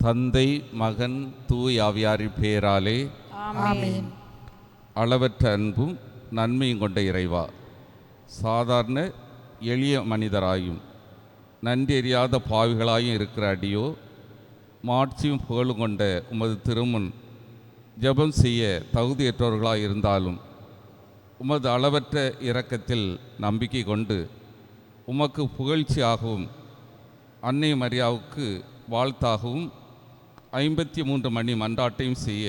தந்தை மகன் தூய் ஆவியாரின் பெயராலே ஆமென். அளவற்ற அன்பும் நன்மையும் கொண்ட இறைவா. சாதாரண எளிய மனிதராயும் நன்றெறியாத பாவிகளாயும் இருக்கிற அடியோ மாட்சியும் புகழும் கொண்ட உமது திருமுன் ஜெபம் செய்ய தகுதியற்றவர்களாக இருந்தாலும் உமது அளவற்ற இரக்கத்தில் நம்பிக்கை கொண்டு உமக்கு புகழ்ச்சியாகவும் அன்னை மரியாவுக்கு வாழ்த்தாகவும் ஐம்பத்தி மூன்று மணி மன்றாட்டையும் செய்ய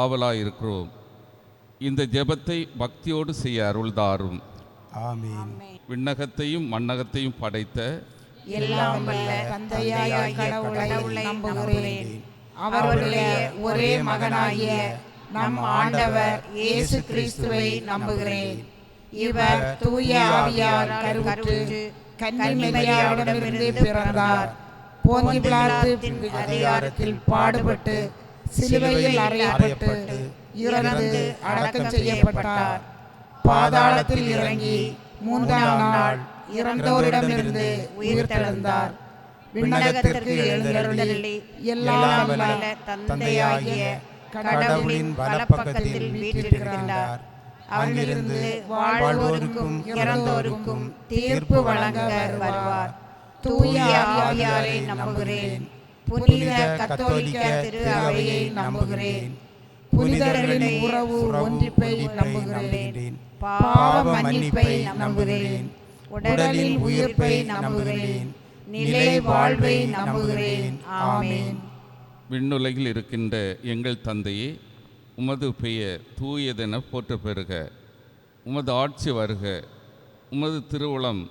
ஆவலாக இருக்கிறோம் இந்த ஜெபத்தை பக்தியோடு செய்ய அருள்தாரும். ஆமீன். விண்ணகத்தையும் மண்ணகத்தையும் படைத்த எல்லாம் வல்ல தந்தையாய கடவுளை நம்புகிறேன். அவருடைய ஒரே மகனாகிய நம் ஆண்டவர் இயேசு கிறிஸ்துவை நம்புகிறேன். இவர் தூய ஆவியார் கருவுற்று கன்னிமரியாவிடமிருந்து பிறந்தார். போந்தி பிலாத்தின் அதிகாரத்தில் பாடுபட்டு சிலுவையில் அறையப்பட்டு இறந்து அடக்கம் செய்யப்பட்டார். பாதாளத்தில் இறங்கி மூன்றாம் நாள் இறந்தோரிடமிருந்து உயிர்த்தெழுந்தார் விண்ணகத்திற்கு எழுந்தருளி எல்லாம் தந்தையாகிய கடவுளின் வலப்பக்கத்தில் வீற்றிருக்கின்றார். அங்கிருந்து வாழ்வோருக்கும் இறந்தோருக்கும் தீர்ப்பு வழங்க வருவார். தூய ஆவியாரை நம்புகிறேன். புனித கத்தோலிக்க திரு அவையை நம்புகிறேன். புனிதர்களின் உறவு ஒன்றிப்பை நம்புகிறேன். பாவ மன்னிப்பை நம்புகிறேன். உடலில் உயிர்ப்பை நம்புகிறேன். நிலை வாழ்வை நம்புகிறேன். ஆமென். விண்ணுலகில் இருக்கின்ற எங்கள் தந்தையே உமது பெயர் தூயதென போற்ற பெறுக உமது ஆட்சி வருக. உமது திருவுளம்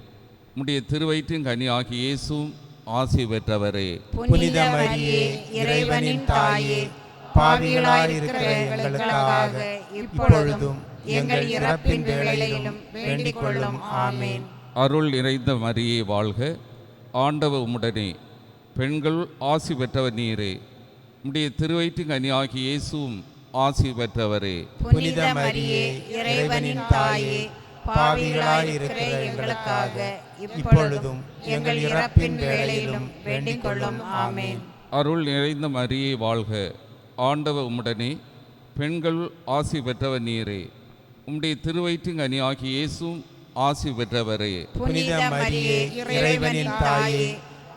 உம்முடைய திருவயிற்றின் கனி ஆகிய இயேசுவும் ஆசி பெற்றவரே. புனித மரியே இறைவனின் தாயே பாவிகளாயிருக்கிற எங்களுக்காக இப்பொழுதும் எங்கள் இறப்பின் வேளையிலும் வேண்டிக் கொள்ளும் ஆமீன். அருள் நிறைந்த மரியே வாழ்க. ஆண்டவர் உம்முடனே பெண்கள் ஆசி பெற்றவர் நீரே. உம்முடைய திருவயிற்றின் கனி ஆகிய இயேசுவும் ஆசி பெற்றவரே. புனித மரியே இறைவனின் தாயே பாவிகளாயிருக்கிற எங்களுக்காக இப்பொழுதும் எங்கள் இறப்பின் வேளையிலும் வேண்டிக் கொள்ளும் ஆமீன். அருள் நிறைந்த மரியே வாழ்க. ஆண்டவர் உம்முடனே பெண்கள் ஆசி பெற்றவர் நீரே. உம்முடைய திருவயிற்றின் கனி ஆகிய இயேசுவும் ஆசி பெற்றவரே. புனித மரியே இறைவனின் தாயே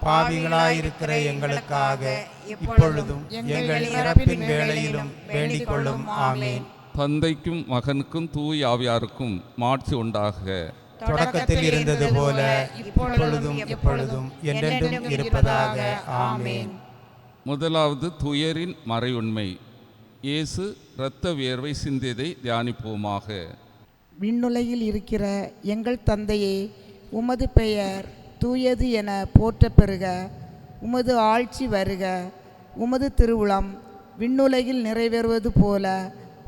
பாவிகளாயிருக்கிற எங்களுக்காக இப்பொழுதும் எங்கள் இறப்பின் வேளையிலும் வேண்டிக் கொள்ளும் ஆமீன். தந்தைக்கும் மகனுக்கும் தூய் ஆவியாருக்கும் மாட்சி உண்டாக. தொடக்கத்தில் இருந்தது போல இப்பொழுதும் எப்பொழுதும் என்றென்றும் இருப்பதாக. ஆமீன். முதலாவது துயரின் மறையுண்மை. இயேசு இரத்த வியர்வை சிந்தியதை தியானிப்போமாக. விண்ணுலகில் இருக்கிற எங்கள் தந்தையே உமது பெயர் தூயது என போற்றப் பெறுக உமது ஆட்சி வருக. உமது திருவுளம் விண்ணுலகில் நிறைவேறுவது போல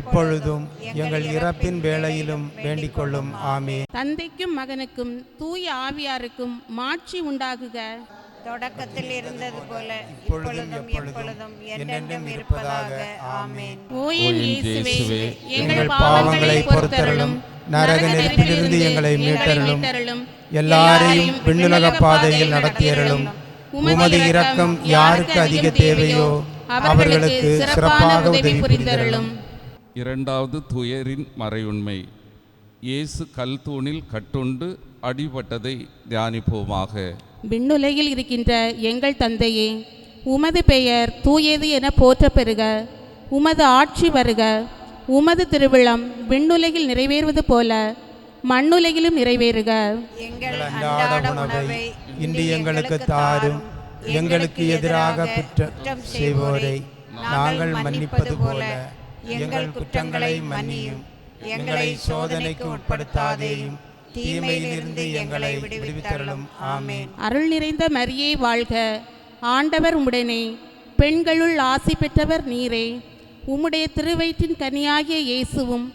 இப்பொழுதும் எங்கள் இறப்பின் வேளையிலும் வேண்டிக் கொள்ளும் ஆமேன். தந்தைக்கும் மகனுக்கும் தூய ஆவியாருக்கும் மாட்சி உண்டாகுக. தொடக்கத்தில் இருந்தது போல இப்பொழுதும் எப்பொழுதும் என்றென்றும் இருப்பதாக. ஆமென். ஓயன் இயேசுவே, எங்கள் பாவங்களை பொறுத்தருளும். நரக நெருப்பிலிருந்து எங்களை மீட்டருளும். எல்லாரையும் விண்ணுலக பாதையில் நடத்தியருளும். உமது இரக்கம் யாருக்கு அதிக தேவையோ அவர்களுக்கு சிறப்பாக உதவி புரிந்தருளும். இரண்டாவது துயரின் மறையுண்மை. இயேசு கல் தூணில் கட்டுண்டு அடிபட்டதை தியானிப்போமாக. விண்ணுலகில் இருக்கின்ற எங்கள் தந்தையே உமது பெயர் தூயது என போற்றப் பெறுக உமது ஆட்சி வருக. உமது திருவிழம் விண்ணுலகில் நிறைவேறுவது போல மண்ணுலகிலும் நிறைவேறுக. எங்கள் அன்றாட உணவை இன்று எங்களுக்கு தாரும் எங்களுக்கு எதிராக குற்றம் செய்வோரை நாங்கள் மன்னிப்பது போல. எங்கள் குற்றங்களை மன்னியும். எங்களை சோதனைக்கு உட்படுத்தாதேயும். தீமையிலிருந்து எங்களை விடுவித்தருளும். ஆமேன். அருள் நிறைந்த மரியே வாழ்க. ஆண்டவர் உம்முடனே. பெண்களுள் ஆசி பெற்றவர் நீரே. உம்முடைய திருவயிற்றின் கனியாகிய இயேசுவும்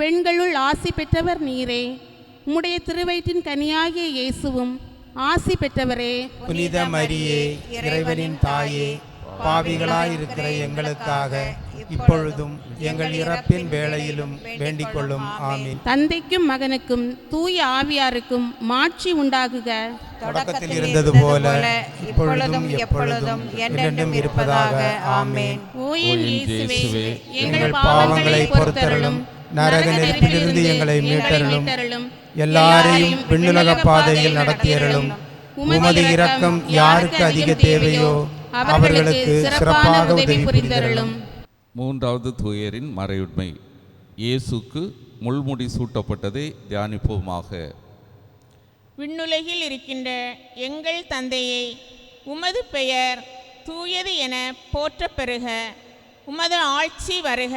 பெண்களுள் ஆசி பெற்றவர் நீரே. உம்முடைய திருவயிற்றின் கனியாகிய இயேசுவும் ஆசி பெற்றவரே. புனித மரியே இறைவனின் தாயே பாவிகளாயிருக்கிற எங்களுக்காக இப்பொழுதும் எங்கள் இறப்பின் வேளையிலும் வேண்டிக் கொள்ளும் ஆமீன். தந்தைக்கும் மகனுக்கும் தூய ஆவியாருக்கும் மாட்சி உண்டாகுக. தொடக்கத்தில் இருந்தது போல இப்பொழுதும் எப்பொழுதும் என்றென்றும் இருப்பதாக. ஆமேன். ஓ என் இயேசுவே எங்கள் பாவங்களை பொறுத்தருளும். நரக நெருப்பிலிருந்து எங்களை மீட்டருளும். எல்லாரையும் விண்ணுலக பாதையில் நடத்தியருளும். உமது இரக்கம் யாருக்கு அதிக தேவையோ அவர்களுக்கு சிறப்பாக உதவி புரிந்தருளும். மூன்றாவது தூயரின் மறையுண்மை. இயேசுக்கு முள்முடி சூட்டப்பட்டதை தியானிப்போமாக. விண்ணுலகில் இருக்கின்ற எங்கள் தந்தையே உமது பெயர் தூயது என போற்றப் பெறுக உமது ஆட்சி வருக.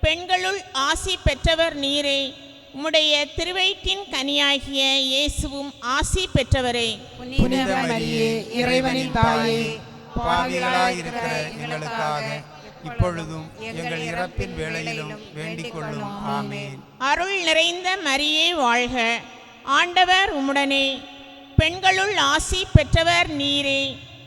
பெண்களுள் ஆசி பெற்றவர் நீரே. உம்முடைய திருவயிற்றின் கனியாகிய இயேசுவும் ஆசி பெற்றவரே. புனித மரியே இறைவனின் தாயே பாவிகளாயிருக்கிற எங்களுக்காக இப்பொழுதும் எங்கள் இறப்பின் வேளையிலும் வேண்டிக் கொள்ளும் ஆமேன். அருள் நிறைந்த மரியே வாழ்க. ஆண்டவர் உம்முடனே. பெண்களுள் ஆசி பெற்றவர் நீரே.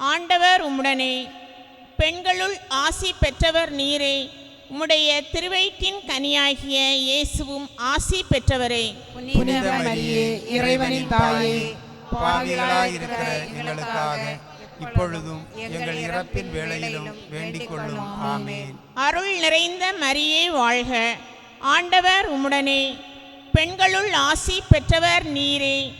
ஆண்டவர் உம்முடனே. பெண்களுள் ஆசி பெற்றவர் நீரே. உம்முடைய திருவயிற்றின் கனியாகிய இயேசுவும் ஆசி பெற்றவரே. புனித மரியே இறைவனின் தாயே பாவிகளாயிருக்கிற எங்களுக்காக இப்பொழுதும் எங்கள் இறப்பின் வேளையிலும் வேண்டிக் கொள்ளும் ஆமீன். அருள் நிறைந்த மரியே வாழ்க. ஆண்டவர் உம்முடனே. பெண்களுள் ஆசி பெற்றவர் நீரே.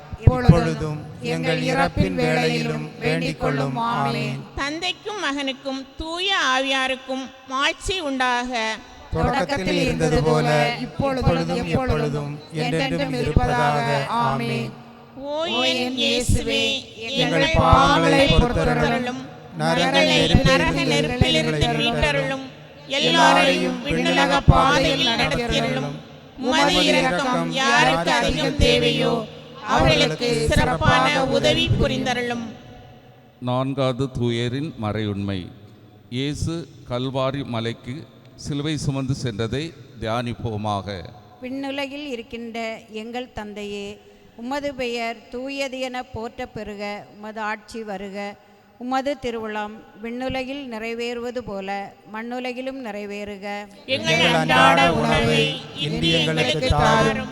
இப்பொழுதும் எங்கள் இறப்பின் வேளையிலும் வேண்டிக் கொள்ளும் ஆமீன். தந்தைக்கும் மகனுக்கும் தூய ஆவியாருக்கும் மாட்சி உண்டாக. தொடக்கத்தில் இருந்தது போல இப்பொழுதும் எப்பொழுதும் என்றென்றும் இருப்பதாக. ஆமீன். ஓ என் இயேசுவே எங்கள் பாவங்களை பொறுத்தருளும். நரக நெருப்பிலிருந்து நரக நெருப்பிலிருந்து எங்களை மீட்டருளும். எல்லாரையும் எல்லாரையும் விண்ணுலக பாதையில் நடத்தியருளும். உமது இரக்கம் யாருக்கு அதிகம் தேவையோ அவர்களுக்கு சிறப்பான உதவி புரிந்தருளும். நான்காவது தூயரின் மறையுண்மை. இயேசு கல்வாரி மலைக்கு சிலுவை சுமந்து சென்றதை தியானிப்போமாக. விண்ணுலகில் இருக்கின்ற எங்கள் தந்தையே உமது பெயர் தூயது என போற்ற பெறுக உமது ஆட்சி வருக. உமது திருவுளம் விண்ணுலகில் நிறைவேறுவது போல மண்ணுலகிலும் நிறைவேறுக. எங்கள் அன்றாட உணவை இன்று எங்களுக்கு தாரும்.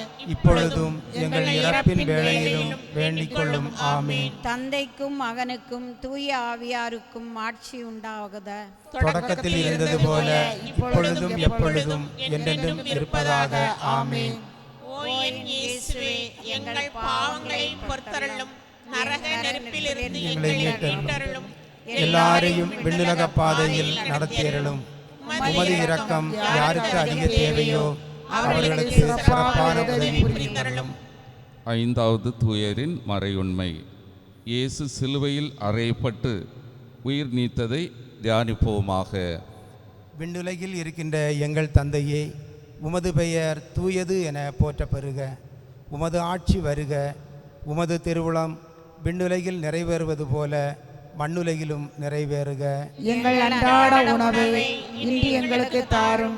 இப்பொழுதும் எங்கள் இறப்பின் வேளையிலும் வேண்டிக் கொள்ளும் ஆமென். தந்தைக்கும் மகனுக்கும் தூய ஆவியாருக்கும் ஆட்சி உண்டாகுத தொடக்கத்தில் இருந்தது போல இப்பொழுதும் எப்பொழுதும் என்றென்றும் இருப்பதாக. ஆமென். எங்கள் பாவங்களை பொறுத்தருளும். நரக நெருப்பிலிருந்து எங்களை. மீட்டருளும். எல்லாரையும் விண்ணுலக பாதையில் நடத்தியருளும். உமது இரக்கம் யாருக்கு அதிக தேவையோ? அவர்களுக்கு சிறப்பான உதவி புரிந்தருளும் ஐந்தாவது தூயரின் மறையுண்மை. இயேசு சிலுவையில் அறையப்பட்டு உயிர் நீத்ததை தியானிப்போமாக. விண்ணுலகில் இருக்கின்ற எங்கள் தந்தையே உமது பெயர் தூயது என போற்றப் பெறுக உமது ஆட்சி வருக. உமது திருவுளம் விண்ணுலகில் நிறைவேறுவது போல மண்ணுலகிலும் நிறைவேறுக. எங்கள் அன்றாட உணவை இன்று எங்களுக்கு தாரும்.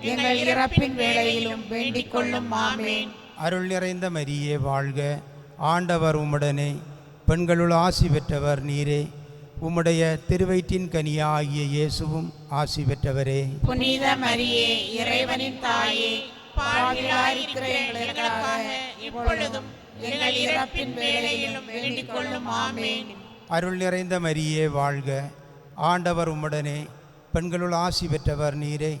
எங்கள் இறப்பின் வேளையிலும் வேண்டிக் கொள்ளும் ஆமென். அருள் நிறைந்த மரியே வாழ்க. ஆண்டவர் உம்முடனே. பெண்களுள் ஆசி பெற்றவர் நீரே. உம்முடைய திருவயிற்றின் கனியாகிய இயேசுவும் ஆசி பெற்றவரே. புனித மரியே இறைவனின் தாயே பாவிகளாயிருக்கிற எங்களுக்காக எப்பொழுதும் எங்கள் இறப்பின் வேளையிலும் வேண்டிக் கொள்ளும் ஆமென். அருள் நிறைந்த மரியே வாழ்க. ஆண்டவர் உம்முடனே. பெண்களுள் ஆசி பெற்றவர் நீரே.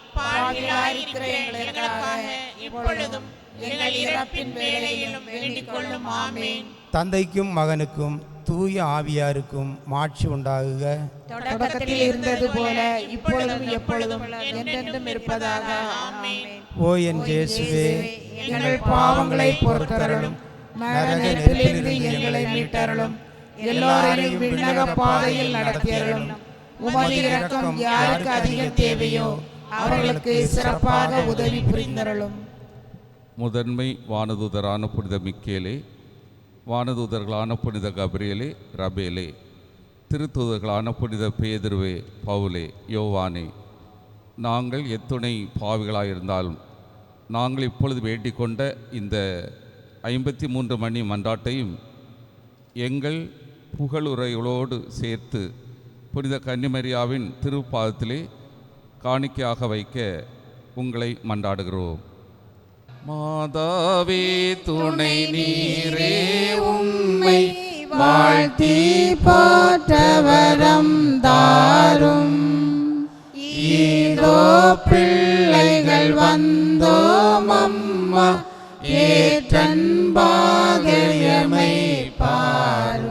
பாவிலாயிருக்கிற எங்களுக்காக. இப்பொழுதும் எங்கள் இறப்பின் வேளையிலும் வேண்டிக் கொள்ளும் ஆமேன். தந்தைக்கும் மகனுக்கும் தூய ஆவியாருக்கும் மாட்சி உண்டாகுக. தொடக்கத்தில் இருந்தது போல இப்பொழுதும் எப்பொழுதும் என்றென்றும் இருப்பதாக. ஆமென். ஓ என் இயேசுவே எங்கள் பாவங்களை பொறுத்தருளும். நரக நெருப்பிலிருந்து எங்களை மீட்டருளும். எல்லோரையும் விண்ணக பாதையில் நடத்தியருளும். உமது இரக்கம் யாருக்கு அதிகம் தேவையோ அவர்களுக்கு சிறப்பாக உதவி புரிந்தருளும். முதன்மை வானதூதரான புனித மிக்கேலே வானதூதர்களான புனித கபிரியலே ரபேலே திருத்தூதர்களான புனித பேதுருவே பவுலே யோவானே நாங்கள் எத்துணை பாவிகளாயிருந்தாலும் நாங்கள் இப்பொழுது வேண்டிக் கொண்ட இந்த ஐம்பத்தி மூன்று மணி மன்றாட்டையும் எங்கள் புகழுரைகளோடு சேர்த்து புனித கன்னிமரியாவின் திருப்பாதத்திலே காணிக்கையாக வைக்க உங்களை மன்றாடுகிறோம். மாதாவே துணை நீரே உம்மை வாழ்த்தி போற்றவரம் தாரும். ஈதோ பிள்ளைகள் வந்தோம் அம்மா ஏற்றன்பாகயமை பாரும்